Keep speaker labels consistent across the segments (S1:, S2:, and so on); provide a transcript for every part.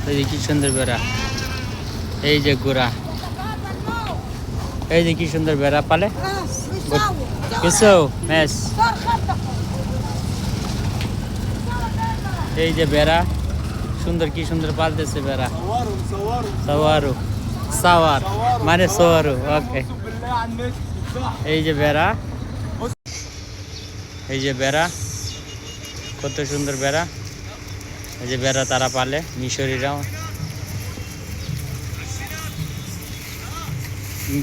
S1: ये देखिए सुंदर बेरा ये जे गुरा ये देखिए सुंदर बेरा पाले किसो मैस ये जे बेरा सुंदर की सुंदर पालते से
S2: बेरा सवारो
S1: सवार माने सवारो ओके ये
S2: जे बेरा ये जे बेरा
S1: कत सुंदर बेरा এই যে বেড়া তারা পালে, মিশরিরাও।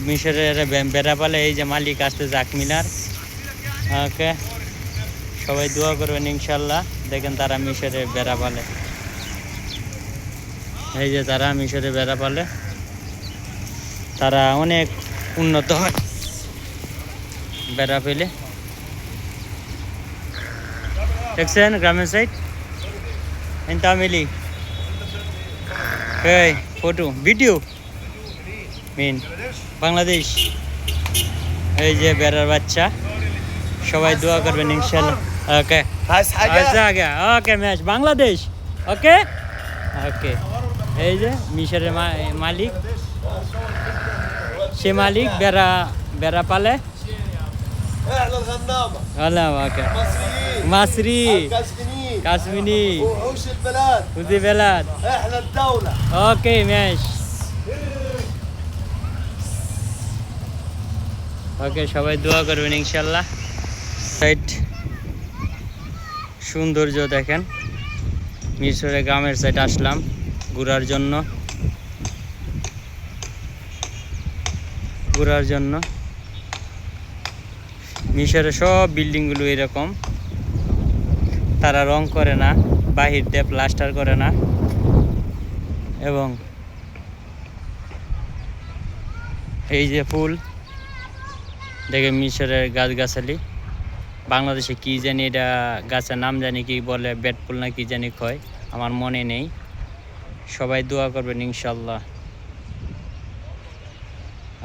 S1: মিশরের বেড়া পালে, এই যে মালিক আসতে জাক মিনার। ওকে, সবাই দোয়া করবেন ইনশাল্লাহ। দেখেন তারা মিশরে বেড়া পালে। এই যে তারা মিশরে বেড়া পালে। তারা অনেক উন্নত হয়। বেড়া পেলে। দেখছেন গ্রামের সাইড ఎంత మిలి Hey, photo, video. Mean, Bangladesh. এই যে বেড়ার বাচ্চা সবাই দোয়া করবেন ইনশাল্লাহ ওকে ওকে ম্যাচ বাংলাদেশ ওকে ওকে এই যে মিশরের মালিক সে মালিক বেড়া বেড়া পালে
S2: احنا الغنامه
S1: আল্লাহ ওকে
S2: مصريين
S1: মাসরি
S2: كاسبينين
S1: কাশ্মীরি
S2: وحوش البلاد
S1: উদি বেলাদ
S2: احنا الدوله
S1: ওকে ম্যাচ ওকে সবাই দোয়া করবেন ইনশাল্লাহ সাইড সৌন্দর্য দেখেন মিশরে গ্রামের সাইড আসলাম ঘোরার জন্য ঘোরার জন্য মিশরে সব বিল্ডিংগুলো এরকম। তারা রং করে না, বাহির দিয়ে প্লাস্টার করে না। এবং এই যে ফুল, দেখে মিশরের গাছগাছালি। বাংলাদেশে কি জানি এটা গাছের নাম জানি কি বলে বেট ফুল না কি জানি কয়, আমার মনে নেই। সবাই দোয়া করবেন ইনশাল্লাহ।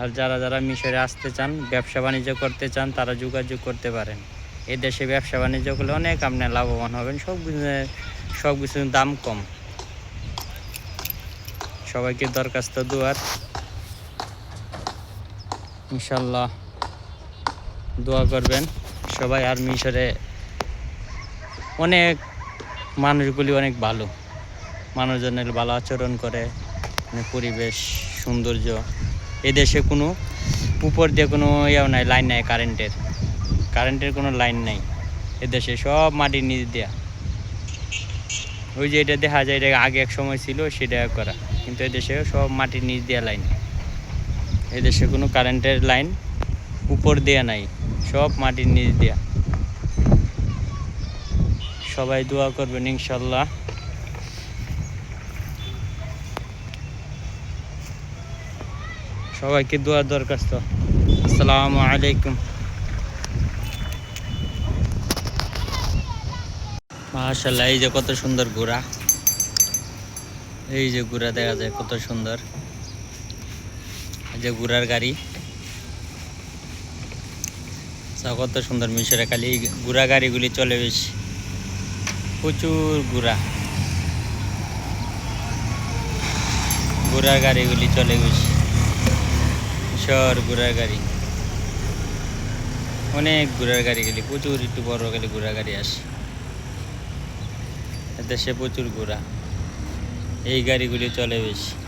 S1: আর যারা যারা মিশরে আসতে চান, ব্যবসা বাণিজ্য করতে চান, তারা যোগাযোগ করতে পারেন। এ দেশে ব্যবসা বাণিজ্য করলে অনেক আপনি লাভবান হবেন, সব সব কিছুর দাম কম। সবাইকে দরখাস্ত দুয়ার। ইনশাল্লাহ দোয়া করবেন। সবাই আর মিশরে অনেক মানুষগুলি অনেক ভালো। মানুষজনের ভালো আচরণ করে পরিবেশ, সৌন্দর্য। এদেশে কোনো উপর দিয়ে কোনো ইয়েও নাই লাইন নাই কারেন্টের কারেন্টের কোনো লাইন নাই। এদেশে সব মাটির নিচ দেয়া। ওই যে এটা দেখা যায়, এটা আগে এক সময় ছিল, সেটা করা। কিন্তু এদেশে সব মাটির নিচ দেওয়া লাইন এদেশে কোনো কারেন্টের লাইন উপর দেয়া নাই, সব মাটির নিচ দেয়া। সবাই দোয়া করবেন, ইনশাল্লাহ। সবাইকে দোয়া দরখাস্ত। আসসালামু আলাইকুম। মাশাল্লাহ এই যে কত সুন্দর ঘোড়া। এই যে ঘোড়া দেখা যায় কত সুন্দর। এই যে ঘোড়ার গাড়ি। কত সুন্দর মিশরে খালি এই ঘোড়া গাড়িগুলি চলে বেশি। প্রচুর ঘোড়া। ঘোড়ার গাড়িগুলি চলে বেশি। শহর ঘোড়ার গাড়ি। অনেক ঘোড়ার গাড়ি গেলি, প্রচুর একটু বড় গেলে ঘোড়া গাড়ি আসে। দেশে প্রচুর ঘোড়া। এই গাড়িগুলি চলে বেশি।